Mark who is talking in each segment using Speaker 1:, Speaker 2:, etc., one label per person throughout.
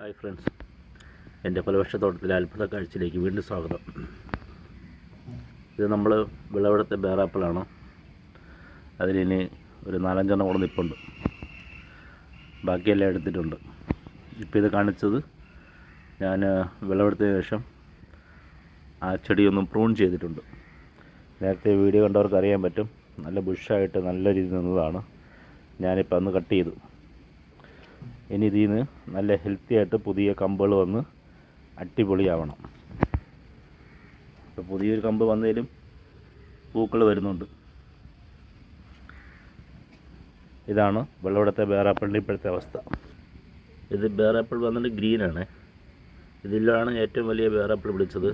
Speaker 1: Hi friends എന്റെ ഫലവൃക്ഷത്തോട്ടത്തിലെ അത്ഭുത കാഴ്ചയിലേക്ക് വീണ്ടും സ്വാഗതം. ഇത് നമ്മൾ വിളവെടുത്ത ബേറാപ്പിളാണ്. അതിലിനി ഒരു നാലഞ്ചെണ്ണം കൂടെ നിൽപ്പുണ്ട് ബാക്കിയെല്ലാം എടുത്തിട്ടുണ്ട്. ഇപ്പോൾ ഇത് കാണിച്ചത് ഞാൻ വിളവെടുത്തതിന് ശേഷം ആ ചെടിയൊന്നും പ്രൂൺ ചെയ്തിട്ടുണ്ട്. നേരത്തെ വീഡിയോ കണ്ടവർക്ക് അറിയാൻ പറ്റും. നല്ല ബുഷായിട്ട് നല്ല രീതിയിൽ നിന്നതാണ് ഞാനിപ്പോൾ അന്ന് കട്ട് ചെയ്തു ഇനി ഇതിൽ നിന്ന് നല്ല ഹെൽത്തി ആയിട്ട് പുതിയ കമ്പുകൾ വന്ന് അടിപൊളിയാവണം. ഇപ്പോൾ പുതിയൊരു കമ്പ് വന്നതിലും പൂക്കൾ വരുന്നുണ്ട്. ഇതാണ് വെള്ളവിടത്തെ ബേറാപ്പിളിന്റെ ഇപ്പോഴത്തെ അവസ്ഥ. ഇത് ബേറാപ്പിൾ വന്നിട്ട് ഗ്രീനാണ് ഇതിലാണ് ഏറ്റവും വലിയ ബേറാപ്പിൾ പിടിച്ചത്.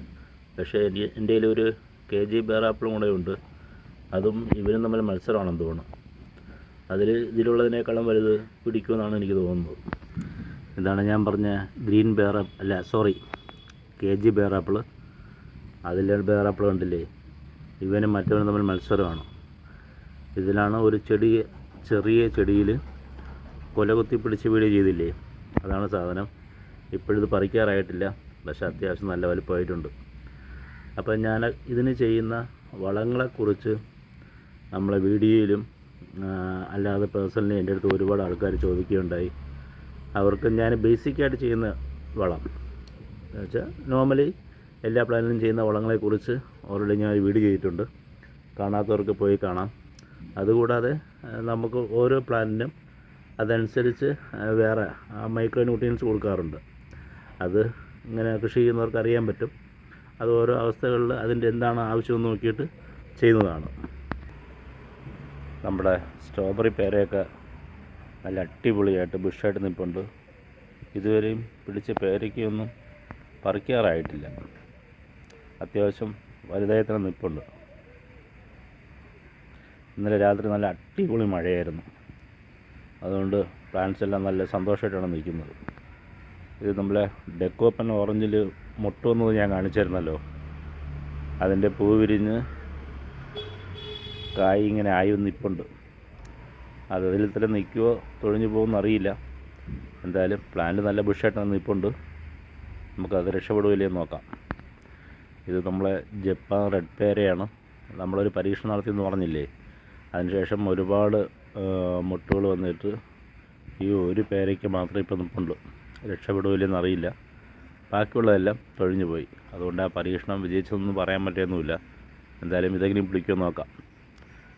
Speaker 1: പക്ഷേ എന്റെ എന്റെ ഒരു കെ ജി ബേറാപ്പിളും കൂടെ ഉണ്ട്. അതും ഇവരും തമ്മിൽ മത്സരമാണെന്ന് തോന്നുന്നു. അതിൽ ഇതിലുള്ളതിനേക്കാളും വലുത് പിടിക്കുമെന്നാണ് എനിക്ക് തോന്നുന്നത്. ഇതാണ് ഞാൻ പറഞ്ഞ ഗ്രീൻ ബേറ അല്ല സോറി കെ ജി ബേറാപ്പിൾ അതിലെ ബേറാപ്പിൾ കണ്ടില്ലേ? ഇവനും മറ്റവനും തമ്മിൽ മത്സരമാണ്. ഇതിലാണ് ഒരു ചെടി ചെറിയ ചെടിയിൽ കൊലകുത്തി പിടിച്ച് വീട് ചെയ്തില്ലേ? അതാണ് സാധനം. ഇപ്പോഴിത് പറിക്കാറായിട്ടില്ല. പക്ഷേ അത്യാവശ്യം നല്ല വലുപ്പമായിട്ടുണ്ട് അപ്പം ഞാൻ ഇതിന് ചെയ്യുന്ന വളങ്ങളെക്കുറിച്ച് നമ്മളെ വീഡിയോയിലും അല്ലാതെ പേഴ്സണലി എന്റെ അടുത്ത് ഒരുപാട് ആൾക്കാർ ചോദിക്കുകയുണ്ടായി. അവർക്ക് ഞാൻ ബേസിക്കായിട്ട് ചെയ്യുന്ന വളം. വെച്ചാൽ നോർമലി എല്ലാ പ്ലാനിലും ചെയ്യുന്ന വളങ്ങളെക്കുറിച്ച് ഓൾറെഡി ഞാൻ ഒരു വീഡിയോ ചെയ്തിട്ടുണ്ട്. കാണാത്തവർക്ക് പോയി കാണാം. അതുകൂടാതെ നമുക്ക് ഓരോ പ്ലാനിനും അതനുസരിച്ച് വേറെ മൈക്രോ ന്യൂട്രിയൻസ് കൊടുക്കാറുണ്ട്. അത് ഇങ്ങനെ കൃഷി ചെയ്യുന്നവർക്ക് അറിയാൻ പറ്റും. അത് ഓരോ അവസ്ഥകളിൽ അതിന്റെ എന്താണ് ആവശ്യമെന്ന് നോക്കിയിട്ട് ചെയ്യുന്നതാണ്. നമ്മുടെ സ്ട്രോബെറി പേരയൊക്കെ നല്ല അടിപൊളിയായിട്ട് ബുഷായിട്ട് നിൽപ്പുണ്ട് ഇതുവരെയും പിടിച്ച പേരയ്ക്കൊന്നും പറിക്കാറായിട്ടില്ല. അത്യാവശ്യം വലുതായി തന്നെ നിൽപ്പുണ്ട് ഇന്നലെ രാത്രി നല്ല അടിപൊളി മഴയായിരുന്നു. അതുകൊണ്ട് പ്ലാന്റ്സ് എല്ലാം നല്ല സന്തോഷമായിട്ടാണ് നിൽക്കുന്നത്. ഇത് നമ്മളെ ഡെക്കോപ്പൻ ഓറഞ്ചിൽ മുട്ടുവന്നത് ഞാൻ കാണിച്ചായിരുന്നല്ലോ അതിന്റെ പൂ വിരിഞ്ഞ് കായ് ഇങ്ങനെ ആയി നിൽപ്പുണ്ട് അത് അതിൽ തന്നെ നിൽക്കുമോ തൊഴിഞ്ഞു പോകുമെന്ന് അറിയില്ല. എന്തായാലും പ്ലാന്റ് നല്ല ബുഷായിട്ടാണ് നിൽപ്പുണ്ട്. നമുക്കത് രക്ഷപ്പെടുകയില്ലേ എന്ന് നോക്കാം. ഇത് നമ്മളെ ജപ്പാൻ റെഡ് പേരയാണ്. നമ്മളൊരു പരീക്ഷണം നടത്തിയെന്ന് പറഞ്ഞില്ലേ? അതിനുശേഷം ഒരുപാട് മുട്ടുകൾ വന്നിട്ട് ഈ ഒരു പേരയ്ക്ക് മാത്രമേ ഇപ്പോൾ നിൽപ്പുള്ളൂ രക്ഷപ്പെടുകയില്ലെന്ന് അറിയില്ല. ബാക്കിയുള്ളതെല്ലാം തൊഴിഞ്ഞു പോയി. അതുകൊണ്ട് ആ പരീക്ഷണം വിജയിച്ചതൊന്നും പറയാൻ പറ്റുന്നില്ല എന്തായാലും ഇതെങ്കിലും പിടിക്കുമെന്ന് നോക്കാം.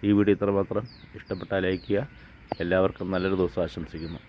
Speaker 1: ഈ വീഡിയോ ഇത്രമാത്രം. ഇഷ്ടപ്പെട്ടാൽ ലൈക്ക് ചെയ്യുക. എല്ലാവർക്കും നല്ലൊരു ദിവസം ആശംസിക്കുന്നു.